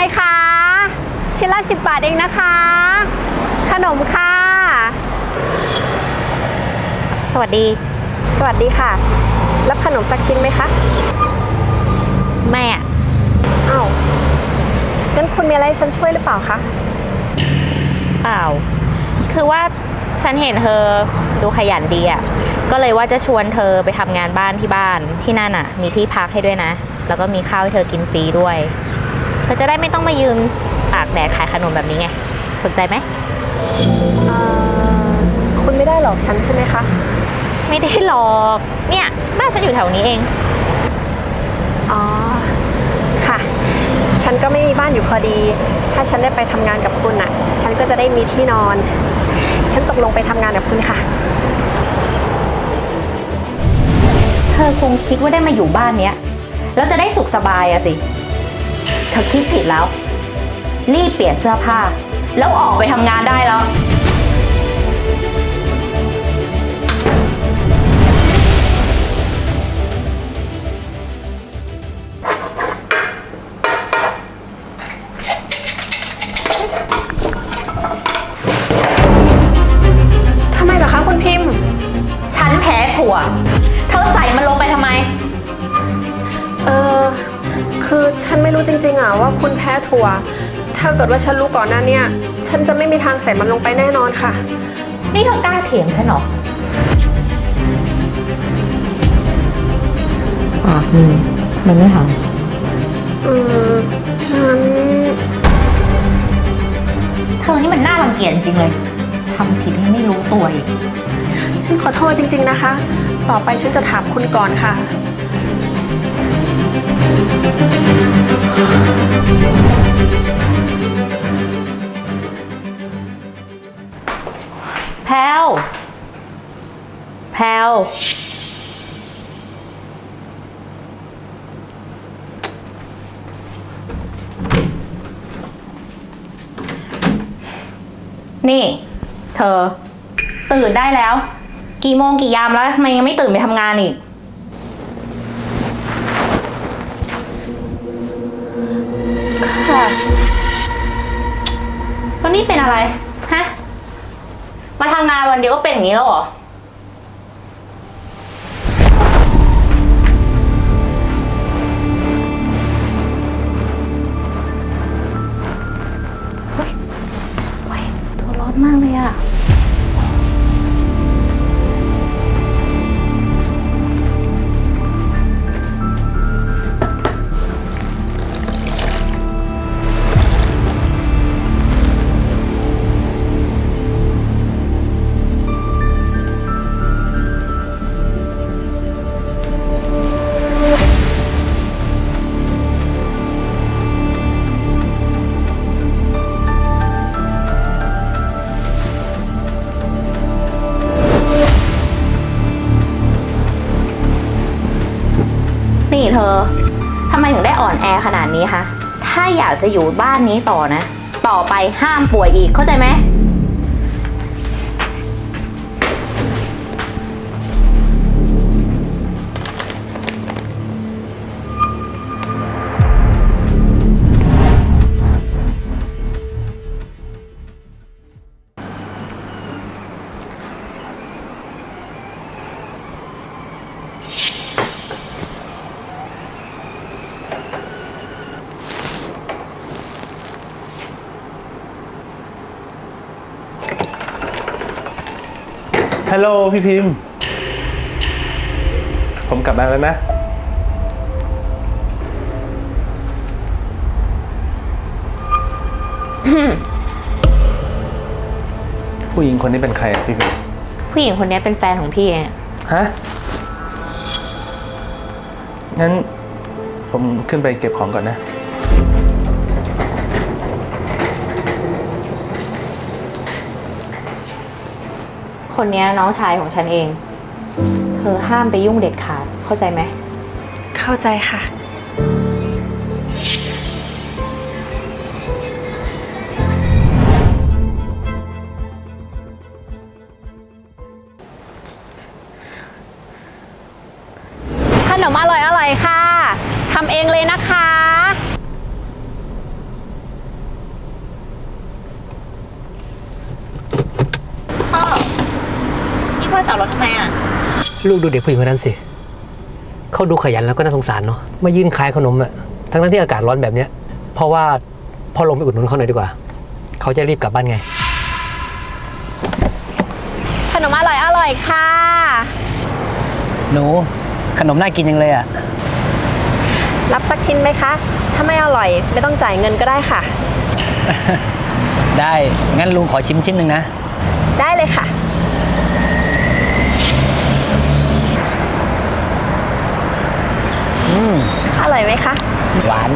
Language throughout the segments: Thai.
20บาทเองนะคะ ขนมค่ะ สวัสดี สวัสดีค่ะ รับขนมสักชิ้นไหมคะ แม่อะอ้าวงั้นคุณมีอะไรให้ฉันช่วยหรือเปล่าคะ เปล่า คือว่าฉันเห็นเธอดูขยันดีอะก็เลยว่าจะชวนเธอไปทำงานบ้านที่บ้านที่นั่นอะมีที่พักให้ด้วยนะ แล้วก็มีข้าวให้เธอกินฟรีด้วย เธอจะได้ไม่ต้องมายืนตากแดดขายขนมแบบนี้ไง สนใจไหมเอ่อคุณไม่ได้หลอกฉันใช่ไหมคะ ไม่ได้หรอก เนี่ยบ้านฉันอยู่แถวนี้เอง อ๋อ ค่ะ ฉันก็ไม่มีบ้านอยู่พอดี ถ้าฉันได้ไปทำงานกับคุณอะ ฉันก็จะได้มีที่นอน ฉันตกลงไปทำงานกับคุณค่ะ เธอคงคิดว่าได้มาอยู่บ้านเนี้ย แล้วจะได้สุขสบายอะสิ เธอคิดผิดแล้ว รีบเปลี่ยนเสื้อผ้า แล้วออกไปทำงานได้แล้ว ทำไมเหรอคะคุณพิมพ์ ฉันแพ้ถั่ว เธอใส่มันลงไปทำ คือฉันไม่รู้จริงๆอะว่าคุณแพ้ถั่ว ถ้าเกิดว่าฉันรู้ก่อนหน้าเนี้ฉันจะไม่มีทางใส่มันลงไปแน่นอนค่ะ นี่เธอกล้าเถียงฉันเหรอปากมือมันไม่ทอืมฉันำเธอนี่มันน่ารังเกียจจริงเลยทำผิดให้ไม่รู้ตัวอีก ฉันขอโทษจริง ๆนะคะ ต่อไปฉันจะถามคุณก่อนค่ะ นี่ เธอ ตื่นได้แล้ว กี่โมงกี่ยามแล้วทำไมยังไม่ตื่นไปทำงานอีก ค่ะแล้วนี่เป็นอะไร ฮะ มาทำงานวันเดียวก็เป็นอย่างนี้แล้วเหรอ มากเลยอะ อทำไมถึงได้อ่อนแอขนาดนี้คะถ้าอยากจะอยู่บ้านนี้ต่อนะ ต่อไปห้ามป่วยอีกเข้าใจไหม ฮัลโหลพี่พิมพ์ ผมกลับมาแล้วนะ ผู้หญิงคนนี้เป็นใครอะพี่พิมพ์ ผู้หญิงคนนี้เป็นแฟนของพี่เองฮะ งั้น ผมขึ้นไปเก็บของก่อนนะ คนนี้น้องชายของฉันเอง เธอห้ามไปยุ่งเด็ดขาดเข้าใจไหม เข้าใจค่ะ ลูกดูเด็กผู้หญิงคนนั้นสิเขาดูขยันแล้วก็น่าสงสารเนาะมายืนขายขนมอะทั้งทั้งๆที่อากาศร้อนแบบเนี้ยเพราะว่าพ่อลงไปอุดหนุนเขาหน่อยดีกว่า เขาจะรีบกลับบ้านไง ขนมอร่อยอร่อยค่ะ หนู ขนมน่ากินยังเลยอะรับสักชิ้นไหมคะ ถ้าไม่อร่อยไม่ต้องจ่ายเงินก็ได้ค่ะ ได้ งั้นลุงขอชิมชิ้นหนึ่งนะ ได้เลยค่ะ อืมอร่อยไหมคะ หวาน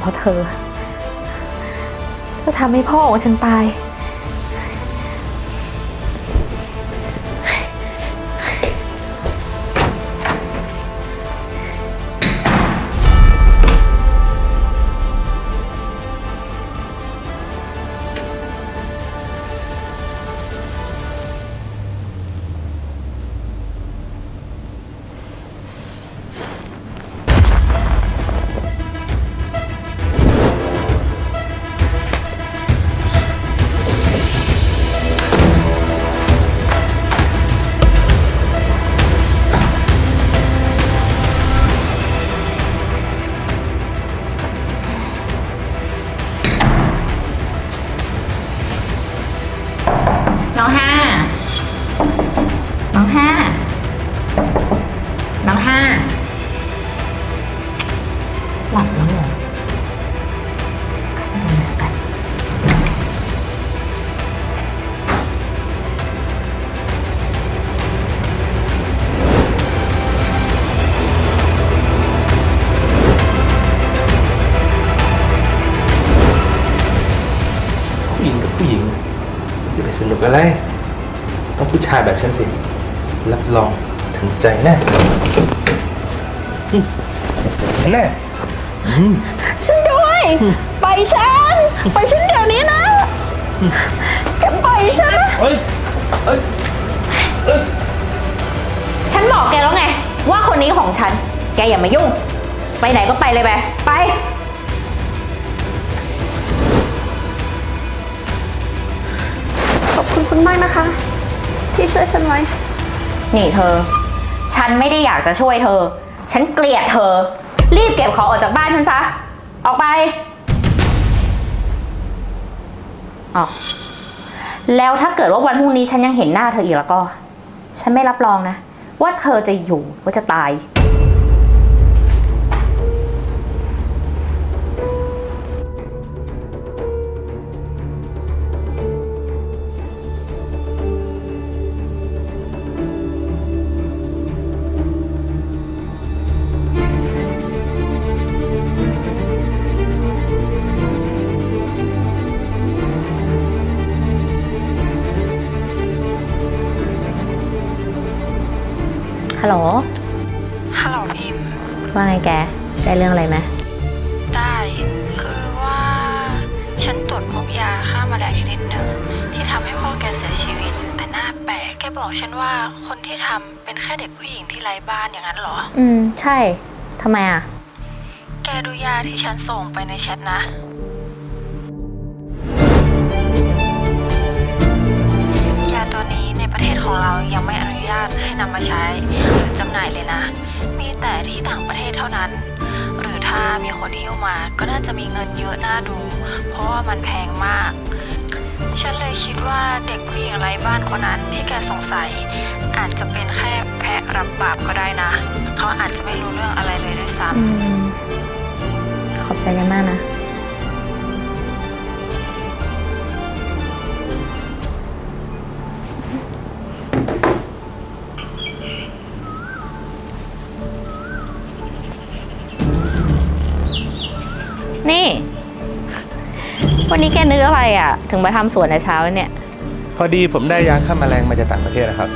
เพราะเธอเธอทำให้พ่อของฉันตาย อะไร ต้องผู้ชายแบบฉันสิ รับรองถึงใจแน่อืมแน่ช่วยด้วยปล่อยฉันปล่อยฉันเดี๋ยวนี้นะแกปล่อยฉันนะเฮ้ยเฮ้ยฉันบอกแกแล้วไง ว่าคนนี้ของฉัน แกอย่ามายุ่ง ไปไหนก็ไปเลยไป ไป คุณคุณมากนะคะ ที่ช่วยฉันไว้ นี่เธอ ฉันไม่ได้อยากจะช่วยเธอ ฉันเกลียดเธอ รีบเก็บของออกจากบ้านฉันซะ ออกไปออกแล้วถ้าเกิดว่าวันพรุ่งนี้ฉันยังเห็นหน้าเธออีกแล้วก็ ฉันไม่รับรองนะ ว่าเธอจะอยู่ว่าจะตาย ฮัลโหล ฮัลโหลพิมพ์ว่าไงแก ได้เรื่องอะไรไหมได้คือว่า ฉันตรวจพบยาฆ่าแมลงชนิดหนึ่ง ที่ทำให้พ่อแกเสียชีวิต แต่หน้าแปลกแกบอกฉันว่าคนที่ทำเป็นแค่เด็กผู้หญิงที่ไร้บ้านอย่างนั้นเหรอ อืม ใช่ทำไมอะ แกดูยาที่ฉันส่งไปในแชทนะ ของเรายังไม่อนุญาตให้นำมาใช้หรือจำหน่ายเลยนะ มีแต่ที่ต่างประเทศเท่านั้น หรือถ้ามีคนที่เอามาก็น่าจะมีเงินเยอะน่าดู เพราะว่ามันแพงมาก ฉันเลยคิดว่าเด็กผู้หญิงไร้บ้านคนนั้นที่แกสงสัย อาจจะเป็นแค่แพะรับบาปก็ได้นะ เขาอาจจะไม่รู้เรื่องอะไรเลยด้วยซ้ำขอบใจกันมากนะ วันนี้แกนึกอะไรอะ ถึงมาทำสวนในเช้าเนี่ย พอดีผมได้ยาฆ่าแมลงมาจากต่างประเทศนะครับ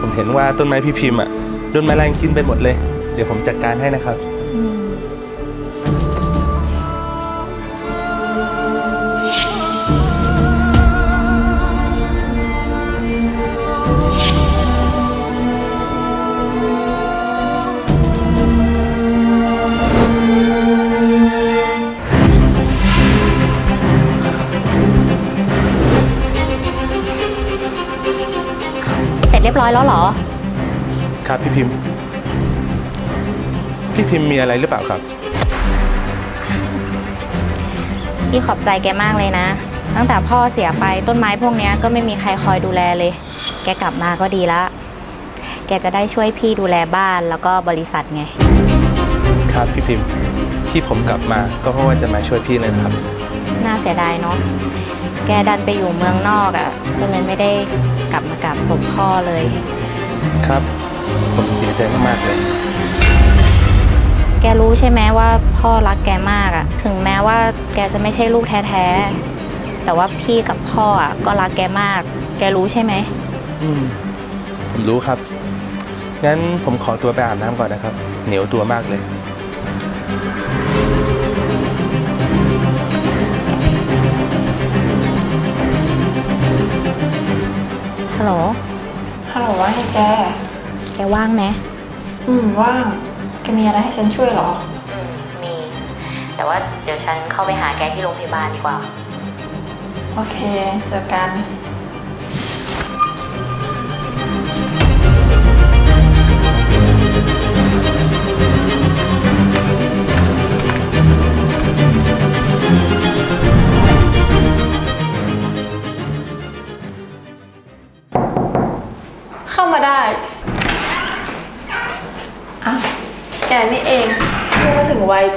ผมเห็นว่าต้นไม้พี่พิมพ์อะโดนแมลงกินไปหมดเลย เดี๋ยวผมจัดการให้นะครับ ร็จเรียบร้อยแล้วเหรอ ครับพี่พิมพ์ พี่พิมพ์มีอะไรหรือเปล่าครับ พี่ขอบใจแกมากเลยนะ ตั้งแต่พ่อเสียไปต้นไม้พวกเนี้ยก็ไม่มีใครคอยดูแลเลย แกกลับมาก็ดีละ แกจะได้ช่วยพี่ดูแลบ้านแล้วก็บริษัทไง ครับพี่พิมพ์ ที่ผมกลับมาก็เพราะว่าจะมาช่วยพี่นะครับ น่าเสียดายเนาะ แกดันไปอยู่เมืองนอกอะ่ะก็เลยไม่ได้กลับมากราบศพพ่อเลย ครับ ผมเสียใจมากๆเลย แกรู้ใช่ไหมว่าพ่อรักแกมากอะ่ะ ถึงแม้ว่าแกจะไม่ใช่ลูกแท้ๆ แต่ว่าพี่กับพ่ออะก็รักแกมาก แกรู้ใช่ไหม อืม ผมรู้ครับ งั้นผมขอตัวไปอาบน้ำก่อนนะครับ เหนียวตัวมากเลย ฮัลโหล ฮัลโหลว่าไงแก แกว่างไหมอืมว่างแกมีอะไรให้ฉันช่วยเหรอ อืมมี แต่ว่าเดี๋ยวฉันเข้าไปหาแกที่โรงพยาบาลดีกว่า โอเค เจอกัน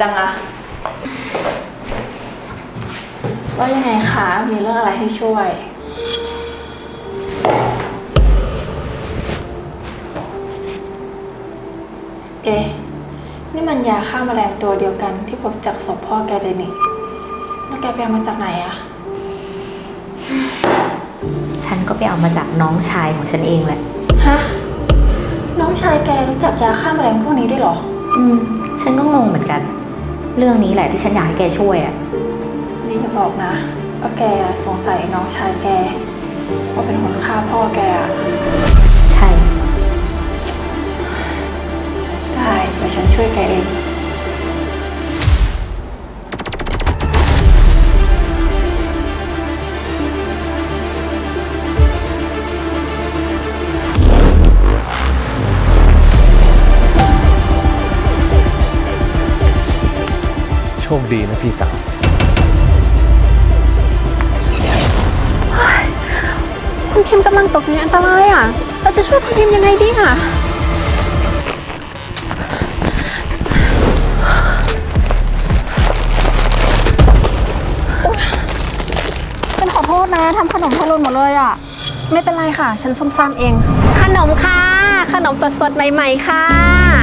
จังอะว่ายังไงคะ มีเรื่องอะไรให้ช่วย เอ๊ะ นี่มันยาฆ่าแมลงตัวเดียวกันที่พบจากศพพ่อแกเลยนี่แล้วแกไปเอามาจากไหนอะฉันก็ไปเอามาจากน้องชายของฉันเองแหละ ฮะ น้องชายแกรู้จักยาฆ่าแมลงพวกนี้ด้วยเหรอ อืม ฉันก็งงเหมือนกัน เรื่องนี้แหละที่ฉันอยากให้แกช่วยอะนี่จะบอกนะว่าแกสงสัยน้องชายแกว่าเป็นคนฆ่าพ่อแกอะใช่ ได้เดี๋ยวฉันช่วยแกเอง คดีนะพี่สาว คุณพิมพ์กำลังตกอยู่ในอันตรายอะ เราจะช่วยคุณพิมพ์ยังไงดีอะ ฉันขอโทษนะทำขนมพะลุนหมดเลยอะ ไม่เป็นไรค่ะ ฉันส้มซ่ามเอง ขนมค่ะ ขนมสดๆ ใหม่ ๆ ค่ะ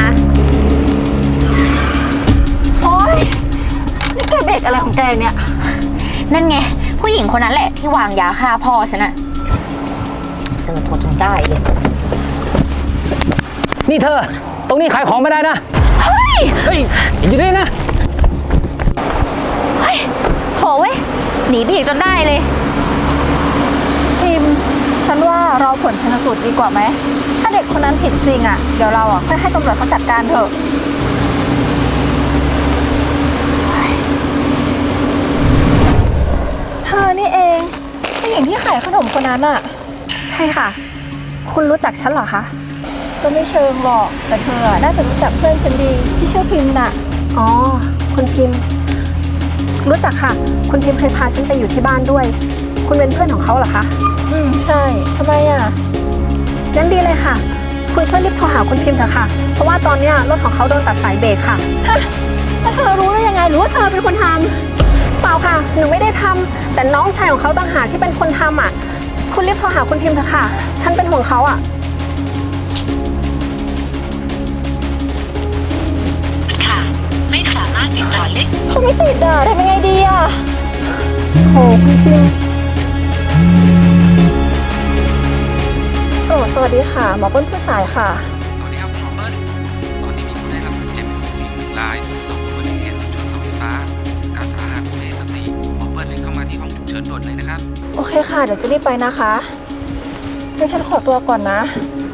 เบรกอะไรของแกเนี่ย นั่นไง ผู้หญิงคนนั้นแหละที่วางยาฆ่าพ่อฉันอะเจอตัวจนได้เลยนี่เธอ ตรงนี้ขายของไม่ได้นะ เฮ้ย เฮ้ยอยู่นี่นะ เฮ้ยโถเว้ย หนีไปอีกจนได้เลยพิมพ์ฉันว่าเราผลชนสูตรดีกว่าไหม ถ้าเด็กคนนั้นผิดจริงอะ เดี๋ยวเราอะค่อยให้ตำรวจเขาจัดการเถอะ เธ อนี่เองผู้หญิงที่ขายขนมคนนั้นอะใช่ค่ะ คุณรู้จักฉันเหรอคะ ก็ไม่เชิงหรอก แต่เธออะน่าจะรู้จักเพื่อนฉันดีที่ชื่อพิมพ์น่ะ อ๋อ คุณพิมพ์ รู้จักค่ะ คุณพิมพ์เคยพาฉันไปอยู่ที่บ้านด้วย คุณเป็นเพื่อนของเขาเหรอคะ อืมใช่ ทำไมอะงั้นดีเลยค่ะ คุณช่วยรีบโทรหาคุณพิมพ์เถอะค่ะ เพราะว่าตอนเนี้ยรถของเขาโดนตัดสายเบรกค่ะฮะแล้วเธอรู้ได้ยังไงหรือว่าเธอเป็นคนทำเปล่าค่ะ หนูไม่ได้ทำแต่น้องชายของเขาต่างหากที่เป็นคนทำอะ คุณรีบโทรหาคุณพิมพ์เถอะค่ะ ฉันเป็นห่วงเขาอะ ค่ะ ไม่สามารถติดต่อเลขเขาไม่ติดอะทำยังไงดีอะโหคุณพิมพ์โอ้สวัสดีค่ะ หมอเปิ้ลผู้สายค่ะ ที่ห้องฉุกเฉินด่วนเลยนะครับ โอเคค่ะ เดี๋ยวจะรีบไปนะคะงั้นฉันขอตัวก่อนนะ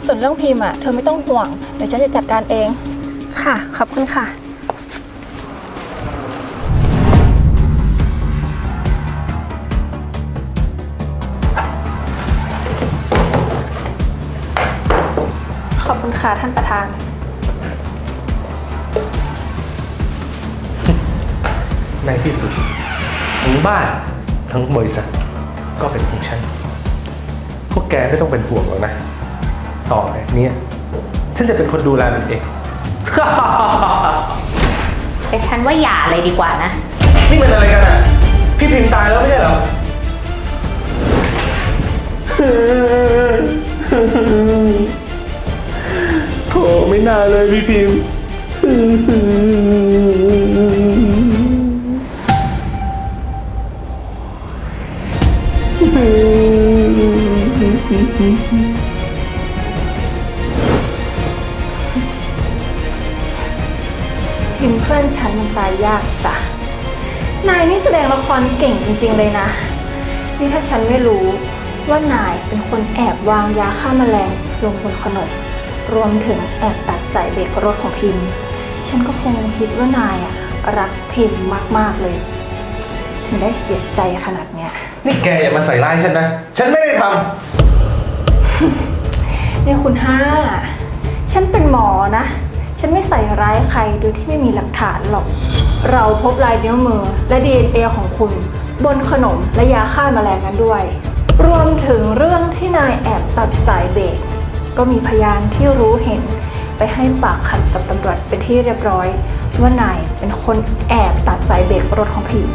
ส่วนเรื่องพิมพ์อะ เธอไม่ต้องห่วง เดี๋ยวฉันจะจัดการเอง ค่ะ ขอบคุณค่ะ ขอบคุณค่ะท่านประธาน ในที่สุดทั้งบ้าน ทั้งบริษัทก็เป็นของฉัน พวกแกไม่ต้องเป็นห่วงหรอกนะ ต่อไปเนี้ยฉันจะเป็นคนดูแลมันเอง แต่ฉันว่าอย่าเลยดีกว่านะ นี่มันอะไรกันอะ พี่พิมพ์ตายแล้วไม่ใช่เหรอ โถไม่น่าเลยพี่พิมพ์ พิมพ์เพื่อนฉันมันตายยากจ้ะ นายนี่แสดงละครเก่งจริงๆเลยนะ นี่ถ้าฉันไม่รู้ว่านายเป็นคนแอบวางยาฆ่าแมลงลงบนขนม รวมถึงแอบตัดสายเบรกรถของพิมพ์ ฉันก็คงคิดว่านายอะรักพิมพ์มากๆเลย ถึงได้เสียใจขนาดเนี้ย นี่แกอย่ามาใส่ร้ายฉันนะ ฉันไม่ได้ทำ นี่คุณห้า ฉันเป็นหมอนะ ฉันไม่ใส่ร้ายใครโดยที่ไม่มีหลักฐานหรอก เราพบลายนิ้วมือและ DNA ของคุณ บนขนมและยาฆ่าแมลงนั้นด้วย รวมถึงเรื่องที่นายแอบตัดสายเบรกก็มีพยานที่รู้เห็น ไปให้ปากคำกับตำรวจเป็นที่เรียบร้อย ว่านายเป็นคนแอบตัดสายเบรกรถของพิมพ์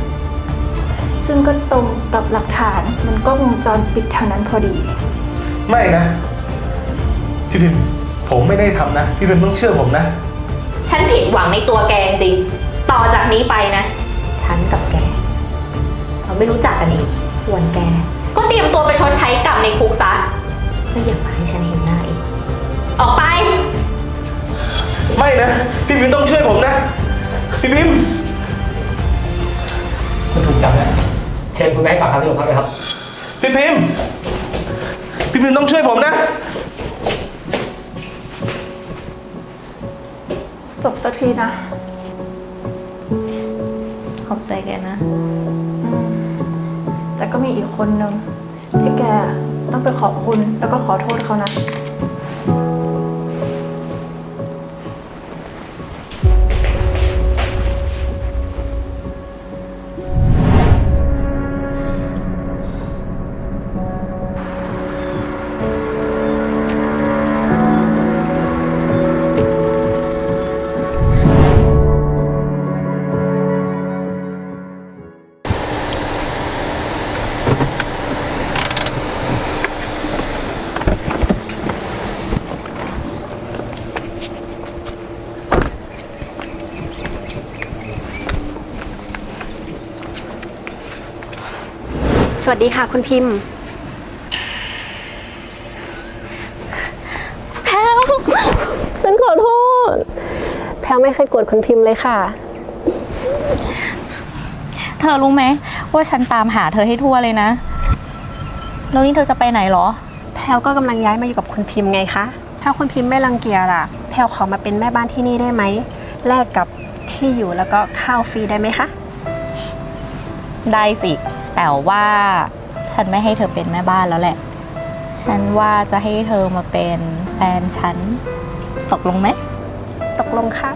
ซึ่งก็ตรงกับหลักฐานมันก็วงจรปิดเท่านั้นพอดี ไม่นะ พี่พิมพ์ผมไม่ได้ทำนะ พี่พิมพ์ต้องเชื่อผมนะ ฉันผิดหวังในตัวแกจริงๆต่อจากนี้ไปนะ ฉันกับแก เราไม่รู้จักกันอีก ส่วนแก ก็เตรียมตัวไปชดใช้กรรมในคุกซะก็อย่ามาให้ฉันเห็นหน้าอีก ออกไป ไม่นะ พี่พิมพ์ต้องช่วยผมนะ พี่พิมพ์คุณถูกจับแล้วเชิญคุณไปให้ปากคำที่โรงพักเลยครับ พี่พิมพ์พี่พิมพ์ต้องช่วยผมนะ จบสักทีนะ ขอบใจแกนะ แต่ก็มีอีกคนนึงที่แกต้องไปขอบคุณแล้วก็ขอโทษเขานะ วัสดีค่ะคุณพิมพ์แพลวฉันขอโทษ แพลวไม่เคยโกรธคุณพิมพ์เลยค่ะ เธอรู้ไหมว่าฉันตามหาเธอให้ทั่วเลยนะ แล้วนี่เธอจะไปไหนเหรอ แพลวก็กำลังย้ายมาอยู่กับคุณพิมพ์ไงคะ ถ้าคุณพิมพ์ไม่รังเกียจอะแพลวขอมาเป็นแม่บ้านที่นี่ได้ไหม แลกกับที่อยู่แล้วก็ข้าวฟรีได้ไหมคะ ได้สิ แต่ว่าฉันไม่ให้เธอเป็นแม่บ้านแล้วแหละ ฉันว่าจะให้เธอมาเป็นแฟนฉัน ตกลงไหม ตกลงค่ะ